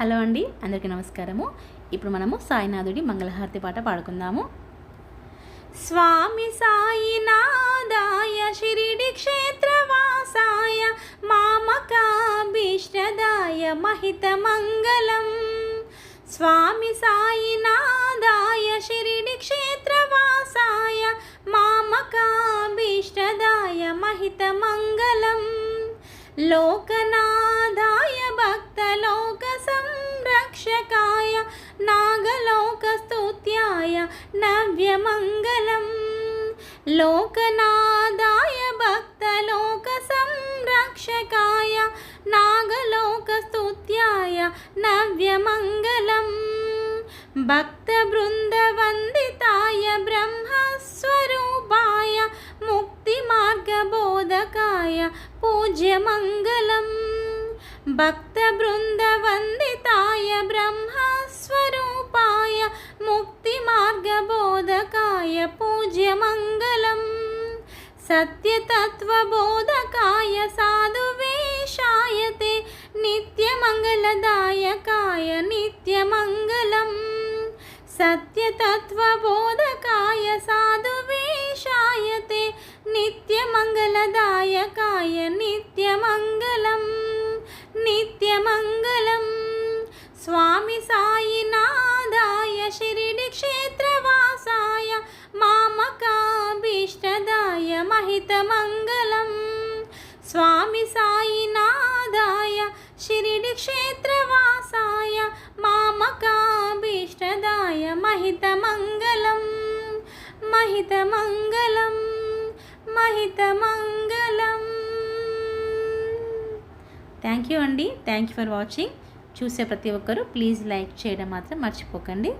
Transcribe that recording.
Hello అండి అందరికీ నమస్కారము. ఇప్పుడు మనము సాయినాథుడి మంగళహారతి పాట పాడుకుందాము. స్వామి సాయినాదాయ షిరిడి క్షేత్రవాసాయ మామకాభీష్టదాయ మహిత మంగళం. స్వామి సాయినాదాయ షిరిడి క్షేత్రవాసాయ మామకాభీష్టదాయ మహిత మంగళం. లోకనాదాయ భక్తలోక रक्षकाय नागलोकस्तुत्याय नव्यमङ्गलं लोकनादाय भक्तलोकसंरक्षकाय नागलोकस्तुत्याय नव्यमङ्गलम्। भक्तबृन्दवन्दिताय ब्रह्मस्वरूपाय मुक्तिमार्गबोधकाय पूज्यमङ्गलम्। భక్త బృంద వందితాయ బ్రహ్మస్వరూపాయ ముక్తి మార్గబోధకాయ పూజ్య మంగళం సత్యతత్వబోధకాయ సాధువేషాయతే నిత్యమంగళదాయకాయ నిత్యమంగళం. సత్యతత్వబోధకాయ సాధువేషాయతే నిత్యమంగళదాయ మంగళం. స్వామి సాయినాదాయ శిరిడి క్షేత్రవాసాయ మామకాభీష్టదాయ మహితమంగళం స్వామి సాయినాదాయ శిరిడి క్షేత్రవాసాయ మామకాభీష్టదాయ మహితమంగళం మహితమంగళం మహితమంగళం థ్యాంక్ యూ అండి థ్యాంక్ యూ ఫర్ వాచింగ్ చూసే ప్రతి ఒక్కరూ ప్లీజ్ లైక్ చేయడం మాత్రం మర్చిపోకండి.